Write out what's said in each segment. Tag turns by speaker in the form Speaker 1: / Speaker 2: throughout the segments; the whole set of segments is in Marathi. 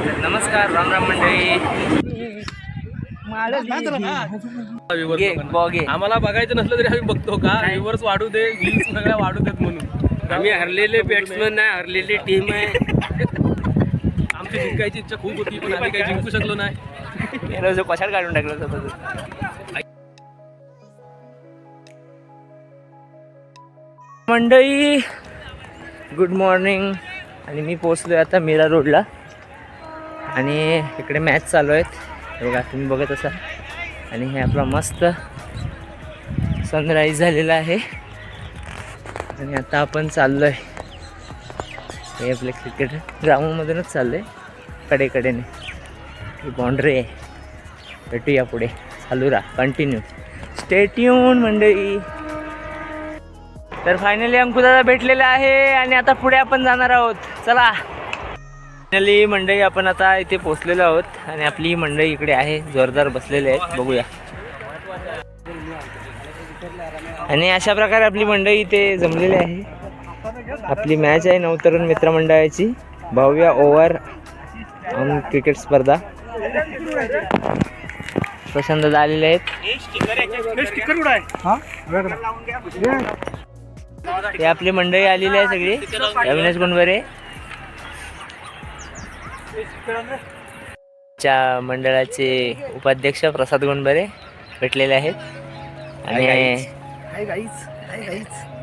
Speaker 1: नमस्कार राम राम मंडळी.
Speaker 2: आम्हाला बघायचं नसलं तरी आम्ही बघतो का? व्ह्यूवर्स वाढू दे व्ह्यूज सगळ्या वाढू देत म्हणून.
Speaker 3: आम्ही हरलेले बॅट्समन आहे हरलेली टीम आहे.
Speaker 2: आमची जिंकायची इच्छा खूप होती पण आम्ही काही जिंकू शकलो नाही.
Speaker 1: कशाला काढून टाकलं होतं तुझं? मंडळी गुड मॉर्निंग आणि मी पोचलो आता मीरा रोडला आणि इकडे मॅच चालू आहेत. बघा तुम्ही बघत असाल. आणि हे आपला मस्त सनराईज झालेला आहे. आणि आता आपण चाललो आहे हे आपले क्रिकेट ग्राउंडमधूनच चाललो आहे कडेकडेने. ही बाउंड्री आहे. भेटूया पुढे. चालू राहा. कंटिन्यू स्टेट्यून मंडळी. तर फायनली अंकुदादा भेटलेला आहे. आणि आता पुढे आपण जाणार आहोत. चला. फायनली मंडळी आपण आता इथे पोचलेलो आहोत आणि आपली ही मंडळी इकडे आहे. जोरदार बसलेले आहेत. बघूया. आणि अशा प्रकारे आपली मंडळी इथे जमलेली आहे. आपली मॅच आहे नवतरुण मित्रमंडळाची भव्य ओव्हर क्रिकेट स्पर्धा. प्रशांत दादा आलेले आहेत. हे आपली मंडळी आलेली आहे सगळी. अविनाश गुणवरे. च्या मंडळाचे उपाध्यक्ष प्रसाद गुणबरे भेटलेले आहेत. आणि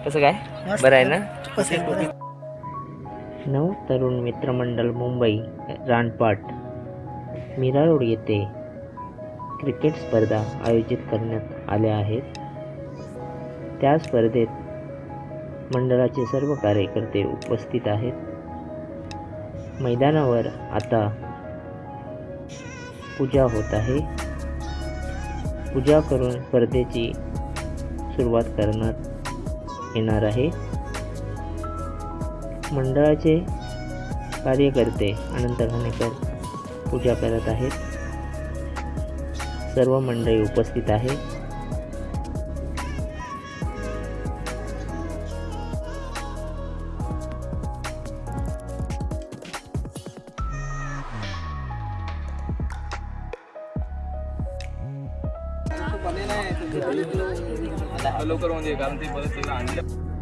Speaker 1: कसं काय? बरं आहे ना? नऊ तरुण मित्रमंडळ मुंबई रानपाट. मीरा रोड येथे क्रिकेट स्पर्धा आयोजित करण्यात आल्या आहेत. त्या स्पर्धेत मंडळाचे सर्व कार्यकर्ते उपस्थित आहेत. मैदानावर आता पूजा होत आहे. पूजा करून स्पर्धेची सुरुवात करण्यात येणार आहे. मंडळाचे कार्यकर्ते अनंत घाणेकर पूजा करत आहेत. सर्व मंडळी उपस्थित आहे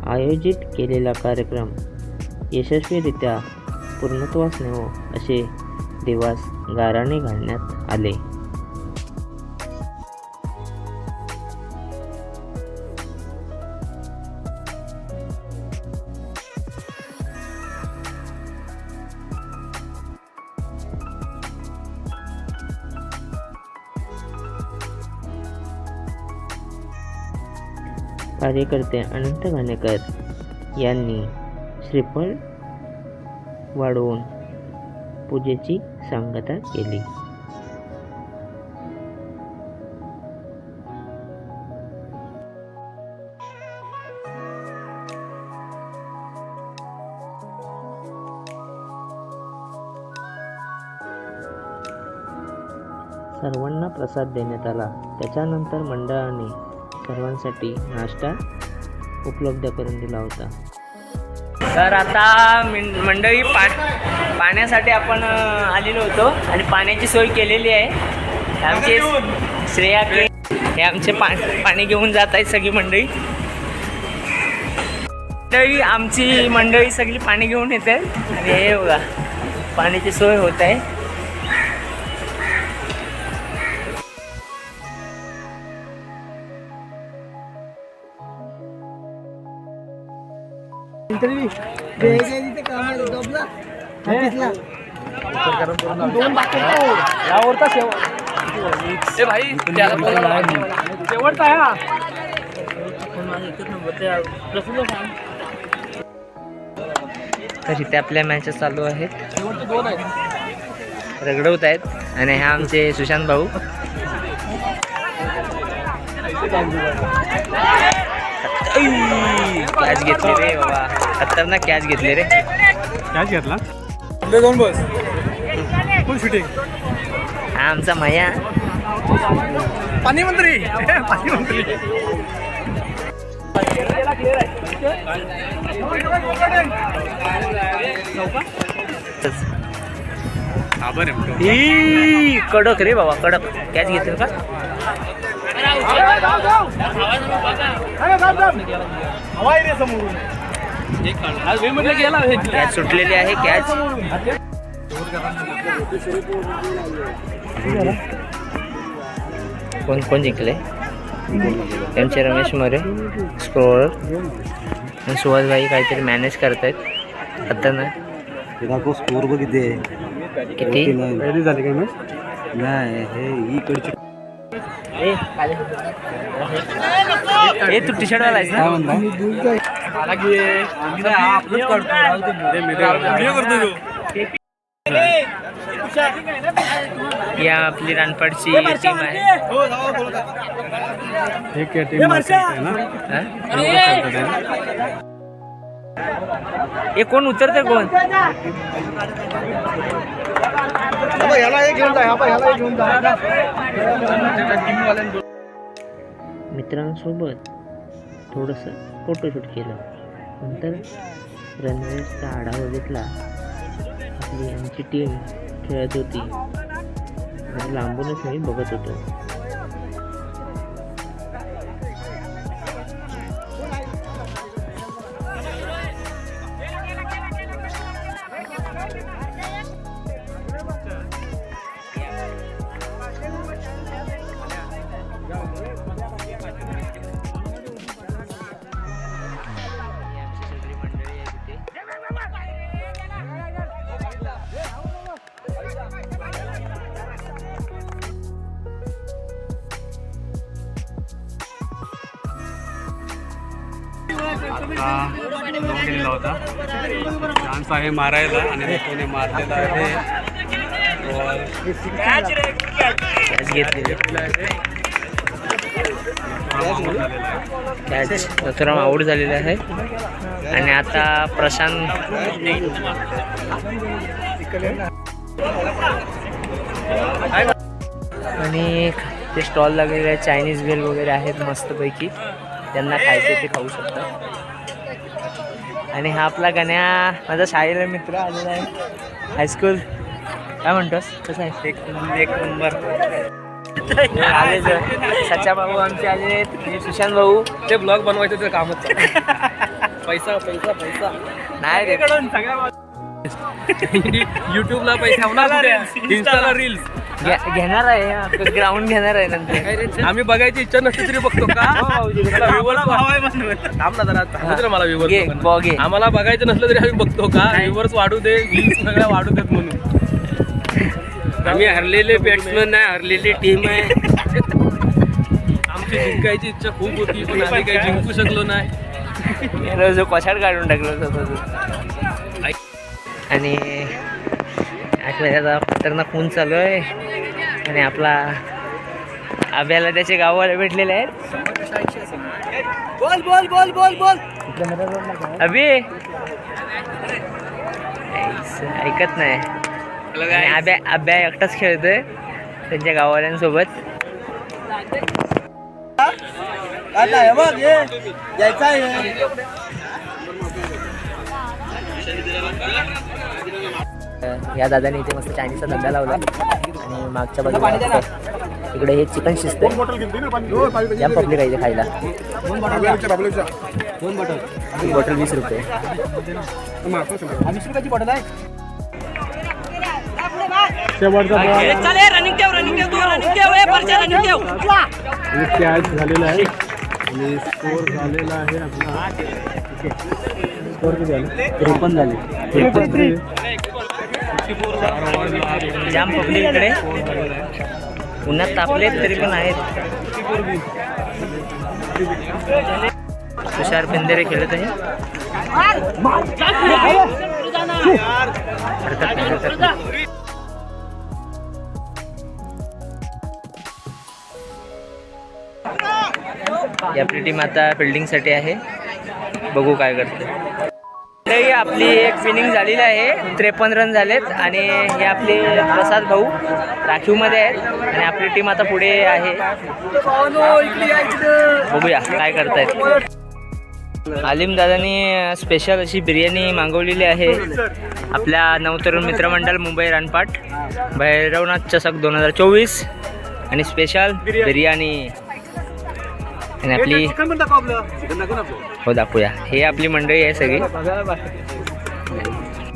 Speaker 1: आयोजित केलेला कार्यक्रम यशस्वीरित्या पूर्णत्वास नेवो असे दिवस गाराने घालण्यात आले. कार्यकर्ते अनंत घाणेकर यांनी श्रीफळ वाढवून पूजेची सांगता केली. सर्वांना प्रसाद देण्यात आला. त्याच्यानंतर मंडळाने सर्वांसाठी नाश्ता उपलब्ध करून दिला होता. तर आता मंडळी पा पाण्यासाठी आपण आलेलो होतो आणि पाण्याची सोय केलेली आहे. आमचे श्रेया के हे आमचे पा पाणी घेऊन जात आहेत सगळी मंडळी. मंडळी आमची मंडळी सगळी पाणी घेऊन येते. आणि हे बघा पाण्याची सोय होत आहे.
Speaker 2: ए भाई त्याला बोला. शेवटचा आहे हा.
Speaker 1: तर इथे आपल्या मॅचेस चालू आहेत. रगडवत आहेत. आणि हा आमचे सुशांत भाऊ. कॅच घेतली रे बाबा. खतरनाक कॅच घेतली रे.
Speaker 2: कॅच घेतला? दोन बस. फुल शूटिंग
Speaker 1: हा आमचा मया.
Speaker 2: पाणी मंत्री पाणी मंत्री
Speaker 1: कडक रे बाबा कडक. कॅच घेतील का? कॅच सुटलेली आहे कॅच कोण कोण जिंकले? त्यांचे रमेश मोरे स्क्रोअर आणि सुहासभाई काहीतरी मॅनेज करतायत. आता ना?
Speaker 4: स्कोर बघ किती? झाली काय नाही हे इकडचे.
Speaker 1: ए तू टी शर्ट वालायस
Speaker 4: काय
Speaker 1: ना या आपली रानपाडची टीम आहे.
Speaker 4: एक टीम आहे ना?
Speaker 1: हा? ए. कोण उतरते कोण? मित्रांसोबत थोडंसं फोटोशूट केलं. नंतर रनवेजचा आढावा घेतला. आपली आमची टीम खेळत होती. आणि लांबूनच मी बघत होतो.
Speaker 2: केलेला होता. चान्स आहे मारायला आणि कोणी मारलेला आहे.
Speaker 1: कॅच घेतलेली. कॅच नथुराम आऊट झालेला आहे. आणि आता प्रशांत. आणि ते स्टॉल लागलेले आहेत चायनीज बेल वगैरे आहेत मस्तपैकी. त्यांना खायचे ते खाऊ शकतात आणि हा आपला गण्या माझा शाळेला मित्र आलेला आहे. हायस्कूल काय म्हणतोस? कसं आहे? एक नंबर आले सचा भाऊ आमचे आले. सुशांत भाऊ
Speaker 2: ते ब्लॉग बनवायचं ते कामच. पैसा पैसा पैसा.
Speaker 1: नाही रे.
Speaker 2: युट्यूबला पैसा इन्स्टाला रील्स
Speaker 1: घेणार आहे ग्राउंड घेणार आहे नंतर.
Speaker 2: आम्ही बघायची इच्छा नसली तरी बघतो का? थांब ना जरा ना मला व्ह्युअर्स. आम्हाला बघायचं नसलं तरी आम्ही बघतो का? व्ह्युअर्स वाढू दे व्ह्यूज सगळ्या वाढू देत म्हणून.
Speaker 3: आम्ही हरलेले बॅट्समन नाही हरलेली टीम आहे.
Speaker 2: आमची जिंकायची इच्छा खूप होती पण आम्ही काही जिंकू शकलो नाही.
Speaker 1: कशाड काढून टाकलं. आणि आठवड्याचा खतरनाक ऊन चालू आहे. आणि आपला आब्याला त्याचे गाववाले भेटलेले आहेत.
Speaker 4: बोल बोल बोल बोल बोल.
Speaker 1: अभि! ऐकत नाही. आणि आब्या आब्या एकटाच खेळतोय त्यांच्या गाववाल्यांसोबत.
Speaker 4: आता बघ यायचा आहे.
Speaker 1: या दादाने इथे मस्त चायनीजचा धंदा लावला. आणि मागच्या बाजूला इकडे हे चिकन शिजते या पब्लिक आहे इथे खायला ही बॉटल वीस रुपये.
Speaker 4: बॉटल आहे. कॅच झालेला आहे. आणि स्कोर झालेला आहे आपला. स्कोर किती झाले? त्रेपन्न झाले. त्रेपन्न
Speaker 1: जाम पब्लिक इकडे. उन्हात तापले तरी पण आहेत. तुषार पिंदेरे खेळत आहे. हरकत आपली टीम आता फिल्डिंगसाठी आहे. बघू काय करते. ही आपली एक फिनिंग झालेली आहे. त्रेपन्न रन झालेत आणि हे आपले प्रसाद भाऊ राखीवमध्ये आहेत आणि आपली टीम आता पुढे आहे. बघूया काय करतायत. आलिम दादानी स्पेशल अशी बिर्याणी मागवलेली आहे. आपल्या नवतरुण मित्रमंडळ मुंबई रानपाट भैरवनाथ चषक दोन हजार चोवीस आणि स्पेशल बिर्याणी. आणि आपली हो दाखवूया हे आपली मंडळी आहे सगळी.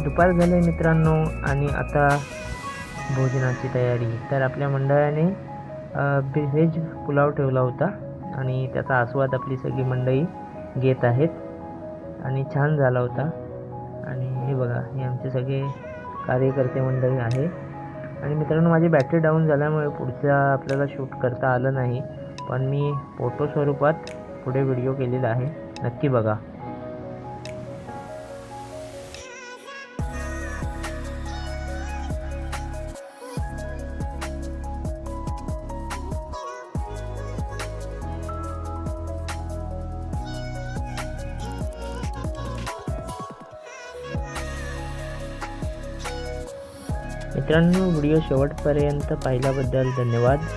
Speaker 1: दुपार झाले मित्रांनो आणि आता भोजनाची तयारी. तर आपल्या मंडळाने व्हेज पुलाव ठेवला होता आणि त्याचा आस्वाद आपली सगळी मंडळी घेत आहेत. आणि छान झाला होता. आणि हे बघा हे आमचे सगळे कार्यकर्ते मंडळी आहे आणि मित्रांनो माझी बॅटरी डाऊन झाल्यामुळे पुढचा आपल्याला शूट करता आलं नाही. पण मी फोटो स्वरूपात पुढे व्हिडिओ केलेला आहे. नक्की बघा. मित्रांनो व्हिडिओ शेवटपर्यंत पाहिल्याबद्दल धन्यवाद.